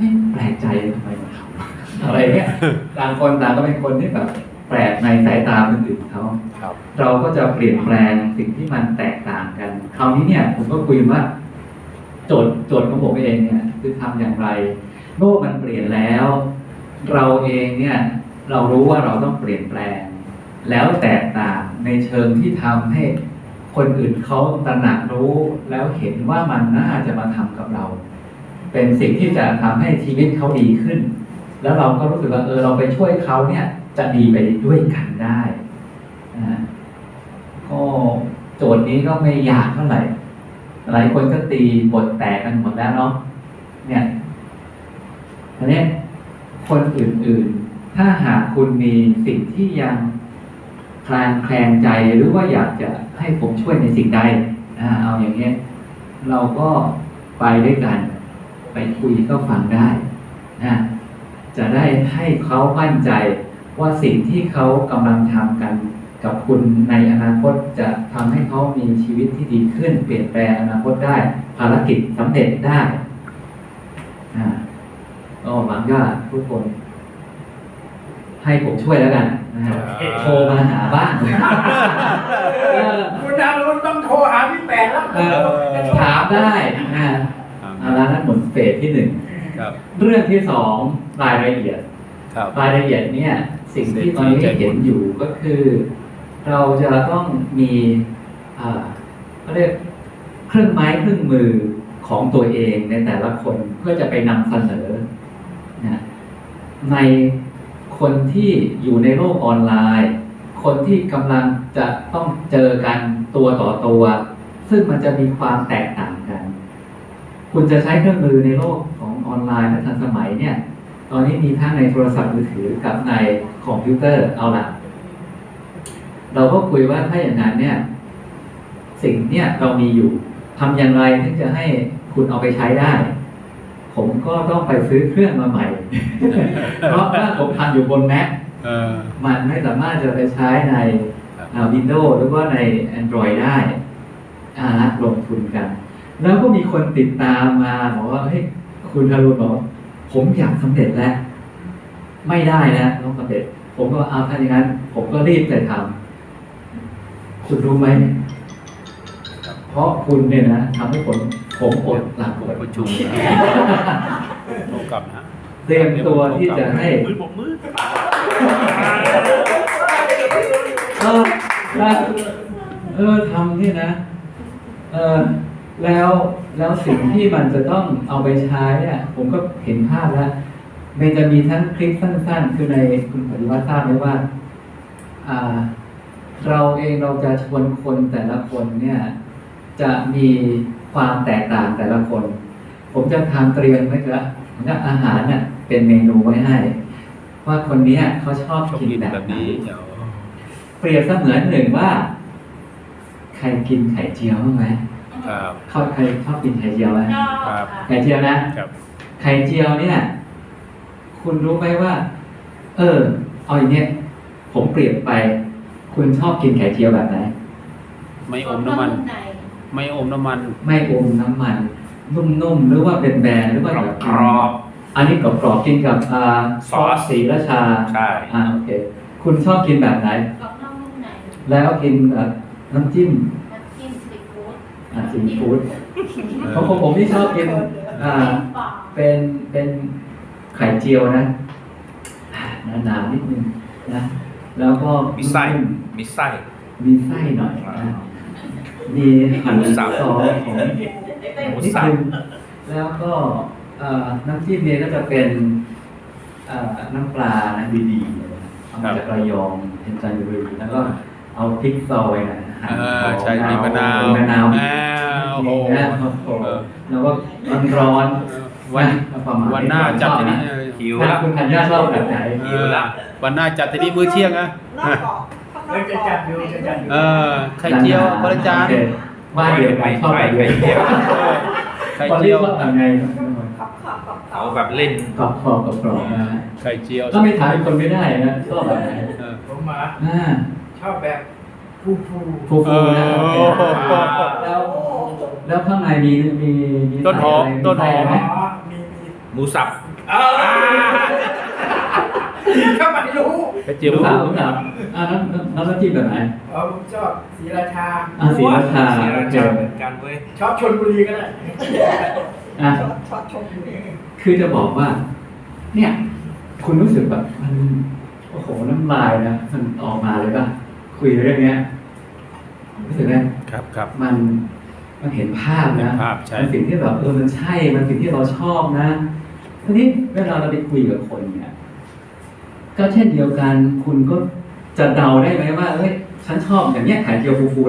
ไม่แปลกใจทำไมมาทำอะไรเงี้ยต่างคนต่างก็เป็นคนที่แบบแปลกในสายตาคนอื่นเขาครับเราก็จะเปลี่ยนแปลงสิ่งที่มันแตกต่างกันคราวนี้เนี่ยผมก็คุยว่าโจทย์โจทย์ของผมเองเนี่ยคือทำอย่างไรโลกมันเปลี่ยนแล้ว เราเองเนี่ยเรารู้ว่าเราต้องเปลี่ยนแปลง แล้วแตกต่างในเชิงที่ทำให้คนอื่นเขาตระหนักรู้แล้วเห็นว่ามันน่าจะมาทำกับเรา เป็นสิ่งที่จะทำให้ชีวิตเขาดีขึ้น แล้วเราก็รู้สึกว่าเออเราไปช่วยเขาเนี่ยจะดีไปด้วยกันได้นะก็โจทย์นี้ก็ไม่ยากเท่าไหร่ หลายคนก็ตีบทแตกกันหมดแล้วเนาะเนี่ยทีนี้คนอื่นๆ ถ้าหากคุณมีสิ่งที่ยังคลางแคลงใจหรือว่าอยากจะให้ผมช่วยในสิ่งใดเอาอย่างเงี้ยเราก็ไปด้วยกัน ไปคุยก็ฟังได้นะจะได้ให้เขามั่นใจว่าสิ่งที่เขากำลังทำกันกับคุณในอนาคตจะทำให้เขามีชีวิตที่ดีขึ้น เปลี่ยนแปลงอนาคตได้ ภารกิจสำเร็จได้อ่าก็หวังว่าทุกคน ให้ผมช่วยแล้วกันนะฮะโทรมาหาบ้างเออคุณดารุณต้องโทรหาพี่แปดแล้วเออถามได้นะฮะ เอาละนั้นหมดเฟสที่หนึ่งครับเรื่องที่สองรายละเอียดครับรายละเอียดเนี่ยสิ่งที่ตอนนี้เห็นอยู่ก็คือ เราจะต้องมีอ่าเขาเรียกเครื่องไม้เครื่องมือของตัวเองในแต่ละคนเพื่อจะไปนำเสนอนะในคนที่อยู่ในโลกออนไลน์ คนที่กำลังจะต้องเจอกันตัวต่อตัว ซึ่งมันจะมีความแตกต่างกัน คุณจะใช้เครื่องมือในโลกของออนไลน์และทันสมัยเนี่ย ตอนนี้มีทั้งในโทรศัพท์มือถือกับในคอมพิวเตอร์เอาละเราก็คุยว่าถ้าอย่างนั้นเนี่ย สิ่งเนี่ยเรามีอยู่ทำอย่างไรถึงจะให้คุณเอาไปใช้ได้ ผมก็ต้องไปซื้อเครื่องมาใหม่ เพราะว่าผมทำอยู่บน Mac เออมันไม่สามารถจะไปใช้ในครับวินโดว์หรือว่าใน Android ได้อ่าลงทุนกัน แล้วก็มีคนติดตามมาบอกว่าเฮ้ยคุณทารุณบอกผมอยากสำเร็จแล้ว ไม่ได้นะต้องสำเร็จ ผมก็เอาถ้าอย่างนั้น ผมก็รีบเลยทำคุณรู้ไหมเพราะคุณเนี่ยนะทำให้ผมผมอดหลับอดประชุมโอกลับนะเตรียมตัวที่จะให้มือผมมือเออเออทำนี่นะ เออ แล้วแล้วสิ่งที่มันจะต้องเอาไปใช้เนี่ยผมก็เห็นภาพแล้วมันจะมีทั้งคลิปสั้น ๆ คือในคุณปฏิวัติทราบไหมว่าอ่าเราเองเราจะชวนคนแต่ละคนเนี่ย จะมีความแตกต่างแต่ละคน ผมจะทำเตรียมไว้ครับเหมือนกับอาหารเนี่ยเป็นเมนูไว้ให้ ว่าคนเนี้ยเขาชอบชอบกินกินแบบแบบไหนนี้เดี๋ยวเปรียบเสมือนหนึ่งว่า ใครกินไข่เจียวบ้างไหม ครับเขาใครชอบกินไข่เจียวไหมชอบครับค่ะไข่เจียวนะครับไข่เจียวเนี่ย คุณรู้ไหมว่า เออ เอาอย่างเนี้ยผมเปรียบไป คุณชอบกินไข่เจียวแบบไหนไม่อมน้ำมันไหนไม่อมน้ำมัน ไม่อมน้ำมัน นุ่มๆหรือว่าเป็นแบนๆหรือว่าแบบกรอบอันนี้กรอบๆกินกับอ่าซอสสีราชาใช่อ่าโอเค คุณชอบกินแบบไหนกรอบนอกนุ่มในแล้วกินแบบน้ำจิ้ม น้ำจิ้มซีฟู้ด อ่า ซีฟู้ดของผมผมที่ชอบกินอ่าปลาเป็นเป็นไข่เจียวนะหนาๆนิดนึงนะ แล้วก็มีไส้นุ่มีไส้มีไส้หน่อยนะมีหั่นหมูสับซอสของหมูนิดสับนึงแล้วก็เอ่อน้ำจิ้มเนี่ยก็จะเป็นเอ่อน้ำปลานะดีๆเลยนะเอามาจากระยองเป็นจันทบุรีแล้วก็เอาพริกซอยนะหั่นเออ ใช่มีมะนาวมีมะนาวอ้าวโอ้โหนะโอ้โหเออแล้วก็ร้อนวันๆประมาณวันหน้าจัดที่นี่หิวถ้าละคุณธัญญาชอบแบบไหนหิวละวันหน้าจัดที่นี่มื้อเที่ยงนะเดี๋ยวจะจัดอยู่จะจัดอยู่เออไข่เจียวบริจานโอเคบ้านเดียวกันชอบแบบไหนไข่เจียวไข่คนเจีที่ยวชอบแบบไงเอาแบบเล่นกรอบกรอบกรอบๆนะฮะไข่เจียวก็ไม่ถามอีกคนไม่ได้นะชอบแบบไหนเออผมมาอ่าชอบแบบ ฟูฟูฟูฟูนะเออโอเคแล้วแล้วข้างในมีมีมีต้นหอมใส่ะไรต้นหอมใส่ะไรไหอ๋อมีมีหมูสับเออทำไม่รู้ไข่เจียวรู้มรู้ถามอ่าแล้วแล้วแล้วน้ำจิ้มแบบไหน เออผมชอบศรีราชา อะศรีราชาศรีราชาเหมือนกันเว้ย ชอบชนบุรีก็ได้อะ ชอบชอบชนบุรีคือจะบอกว่า เนี่ย คุณรู้สึกแบบมันโอ้โหน้ำลายนะมันออกมาเลยป่ะ คุยเรื่องเนี้ยรู้สึกไหมครับครับ มันมันเห็นภาพนะเห็นภาพใช่มันสิ่งที่แบบเออมันใช่ มันสิ่งที่เราชอบนะทีนี้เวลาเราไปคุยกับคนเนี่ยก็เช่นเดียวกันคุณก็จะเดาได้ไหมว่าเอ้ยฉันชอบอย่างเนี้ยไข่เจียวฟูๆแล้ว